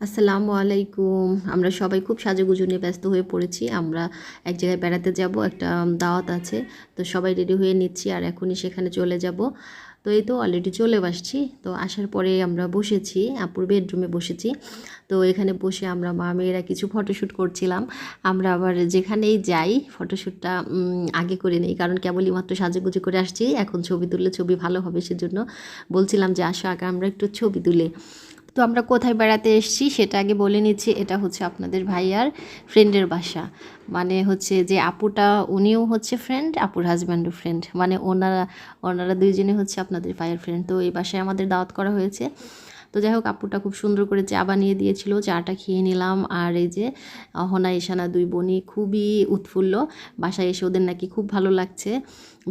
আসসালামু আলাইকুম। আমরা সবাই খুব সাজুগুজু নিয়ে ব্যস্ত হয়ে পড়েছি। আমরা এক জায়গায় বেড়াতে যাব, একটা দাওয়াত আছে। তো সবাই রেডি হয়ে নিচ্ছি আর এখনই সেখানে চলে যাব। তো এই তো অলরেডি চলে আসছি। তো আসার পরে আমরা বসেছি, আপুর বেডরুমে বসেছি। তো এখানে বসে আমরা মা মেয়েরা কিছু ফটোশ্যুট করছিলাম। আমরা আবার যেখানেই যাই ফটোশ্যুটটা আগে করে নেই। কারণ কেবলই মাত্র সাজুগুজু করে আসছি। এখন ছবি তুললে ছবি ভালো হবে সেজন্য বলছিলাম যে, আসো আগে আমরা একটু ছবি তুলে। তো আমরা কোথায় বেড়াতে এসেছি সেটা আগে বলে নিচ্ছি, এটা হচ্ছে আপনাদের ভাইয়ার ফ্রেন্ডের বাসা। মানে হচ্ছে যে আপুটা, উনিও হচ্ছে ফ্রেন্ড আপুর হাজব্যান্ডও ফ্রেন্ড মানে ওনারা ওনারা দুইজনে হচ্ছে আপনাদের ভাইয়ের ফ্রেন্ড তো এই বাসায় আমাদের দাওয়াত করা হয়েছে। তো যাই হোক, আপুটা খুব সুন্দর করে চা বানিয়ে দিয়েছিল। চাটা খেয়ে নিলাম। আর এই যে, অহনা ইশানা দুই বোনই খুবই উৎফুল্ল। বাসায় এসে ওদের নাকি খুব ভালো লাগছে।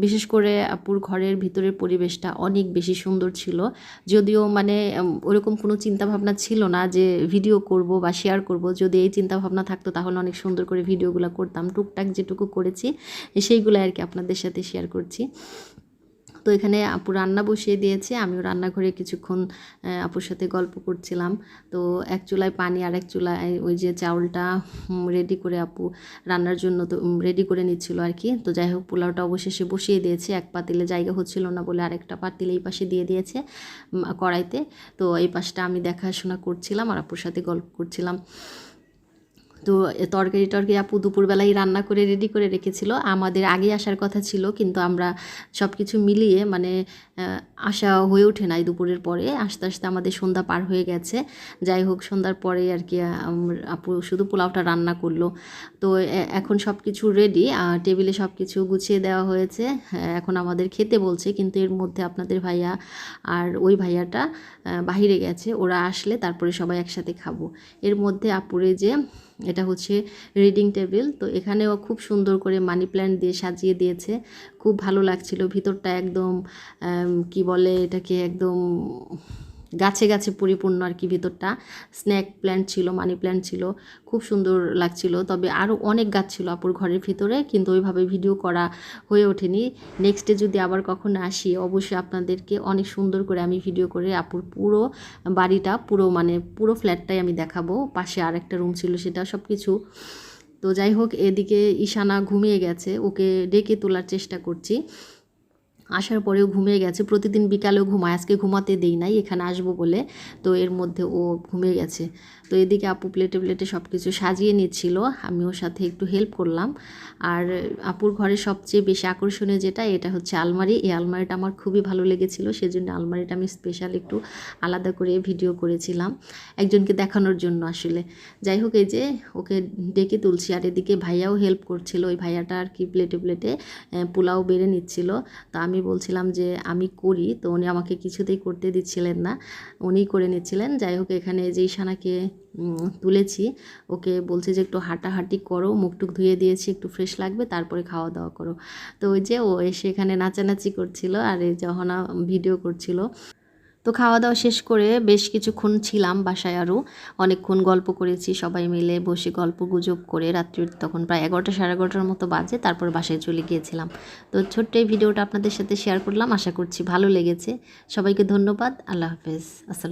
বিশেষ করে আপুর ঘরের ভিতরের পরিবেশটা অনেক বেশি সুন্দর ছিল। যদিও মানে ওরকম কোনো চিন্তাভাবনা ছিল না যে ভিডিও করব বা শেয়ার করব। যদি এই চিন্তাভাবনা থাকতো, তাহলে অনেক সুন্দর করে ভিডিওগুলো করতাম। টুকটাক যেটুকু করেছি, সেইগুলো আর কি আপনাদের সাথে শেয়ার করছি। তো এখানে আপু রান্না বসিয়ে দিয়েছে। আমিও রান্নাঘরে কিছুক্ষণ আপুর সাথে গল্প করছিলাম। তো এক চুলায় পানি আর এক চুলায় ওই যে চাউলটা রেডি করে আপু রান্নার জন্য তো রেডি করে নিচ্ছিল আর কি। তো যাই হোক, পোলাওটা অবশেষে বসিয়ে দিয়েছে। এক পাতিলে জায়গা হচ্ছিল না বলে আরেকটা পাতিল এই পাশে দিয়ে দিয়েছে কড়াইতে। তো এই পাশটা আমি দেখাশোনা করছিলাম আর আপুর সাথে গল্প করছিলাম। তো তরকারি টরকারি আপু দুপুরবেলাই রান্না করে রেডি করে রেখেছিল। আমাদের আগে আসার কথা ছিল, কিন্তু আমরা সব কিছু মিলিয়ে মানে আসা হয়ে ওঠে নাই দুপুরের পরে। আস্তে আস্তে আমাদের সন্ধ্যা পার হয়ে গেছে। যাই হোক, সন্ধ্যার পরে আর কি আপু শুধু পোলাওটা রান্না করল। তো এখন সব কিছু রেডি টেবিলে সব কিছু গুছিয়ে দেওয়া হয়েছে। এখন আমাদের খেতে বলছে, কিন্তু এর মধ্যে আপনাদের ভাইয়া আর ওই ভাইয়াটা বাহিরে গেছে। ওরা আসলে তারপরে সবাই একসাথে খাব। এর মধ্যে আপুরে যে এটা হচ্ছে রিডিং টেবিল তো এখানেও খুব সুন্দর করে মানি প্ল্যান্ট দিয়ে সাজিয়ে দিয়েছে। খুব ভালো লাগছিল। ভিতরটা একদম কি বলে এটাকে একদম গাছে গাছে পরিপূর্ণ আর কি ভিতরটা। স্ন্যাক প্ল্যান্ট ছিল মানি প্ল্যান্ট ছিল, খুব সুন্দর লাগছিল। তবে আরও অনেক গাছ ছিল আপুর ঘরের ভিতরে, কিন্তু ওইভাবে ভিডিও করা হয়ে ওঠেনি। নেক্সটে যদি আবার কখনো আসি, অবশ্যই আপনাদেরকে অনেক সুন্দর করে আমি ভিডিও করে আপুর পুরো বাড়িটা, পুরো মানে পুরো ফ্ল্যাটটাই আমি দেখাবো। পাশে আর একটা রুম ছিল, সেটা সব কিছু তো যাই হোক, এদিকে ঈশানা ঘুমিয়ে গেছে, ওকে ডেকে তোলার চেষ্টা করছি। আসার পরেও ঘুমিয়ে গেছে। প্রতিদিন বিকালেও ঘুমায়। আজকে ঘুমাতে দেই নাই, এখানে আসব বলে। তো এর মধ্যে ও ঘুমিয়ে গেছে। তো এদিকে আপু প্লেটে প্লেটে সব কিছু সাজিয়ে নিচ্ছিল। আমি ওর সাথে একটু হেল্প করলাম। আর আপুর ঘরে সবচেয়ে বেশি আকর্ষণীয় যেটা, এটা হচ্ছে আলমারি। এই আলমারিটা আমার খুবই ভালো লেগেছিল। সেজন্য আলমারিটা আমি স্পেশাল একটু আলাদা করে ভিডিও করেছিলাম একজনকে দেখানোর জন্য আসলে। যাই হোক, এই যে ওকে ডেকে তুলছি। আর এদিকে ভাইয়াও হেল্প করছিল। ওই ভাইয়াটা আর কি প্লেটে প্লেটে পোলাও বেড়ে নিচ্ছিল। তো আমি বলছিলাম যে আমি করি, তো উনি আমাকে কিছুতেই করতে দিচ্ছিলেন না। উনিই করে নিচ্ছিলেন। যাই হোক, এখানে যেই সানাকে তুলেছি, ওকে বলছে যে একটু হাঁটাহাঁটি করো, মুখটুক ধুয়ে দিয়েছি, একটু ফ্রেশ লাগবে, তারপরে খাওয়া দাওয়া করো। তো ওই যে ও এসে এখানে নাচানাচি করছিল আর এই যহনা ভিডিও করছিল। তো খাওয়া দাওয়া শেষ করে বেশ কিছুক্ষণ ছিলাম বাসায় আরও অনেকক্ষণ গল্প করেছি, সবাই মিলে বসে গল্প গুজব করে। রাত্রির তখন প্রায় এগারোটা, সাড়ে এগারোটার মতো বাজে, তারপর বাসায় চলে গিয়েছিলাম। তো ছোট্ট এই ভিডিওটা আপনাদের সাথে শেয়ার করলাম। আশা করছি ভালো লেগেছে। সবাইকে ধন্যবাদ। আল্লাহ হাফেজ। আসসালাম